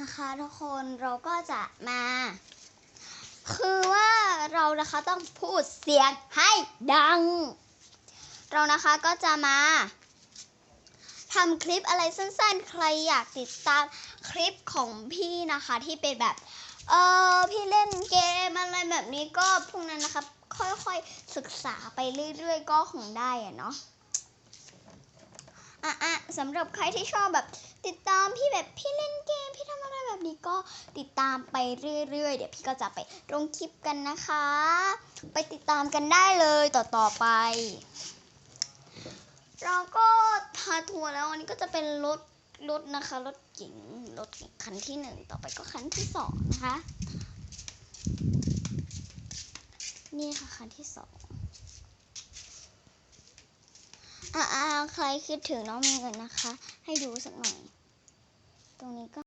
นะคะทุกคนเราก็จะมา คือว่าเรานะคะต้องพูดเสียงให้ดัง เรานะคะก็จะมาทำคลิปอะไรสั้นๆ ใครอยากติดตามคลิปของพี่นะคะที่เป็นแบบ เออพี่เล่นเกมอะไรแบบนี้ก็พวกนั้นนะครับค่อยๆศึกษาไปเรื่อยๆ ก็คงได้อะเนาะอะอะสำหรับใครที่ชอบแบบติดตามพี่แบบพี่เล่นเกม ก็ติดตามไปเรื่อยๆ เดี๋ยวพี่ก็จะไปลงคลิปกันนะคะ ไปติดตามกันได้เลยต่อๆไป เราก็ทาทัวร์แล้วอันนี้ก็จะเป็นรถรถนะคะรถเก๋งรถเก๋งคันที่หนึ่งต่อไปก็คันที่สองนะคะ นี่ค่ะคันที่สองอ่าใครคิดถึงน้องมีเงินนะคะ ให้ดูสักหน่อย ตรงนี้ก็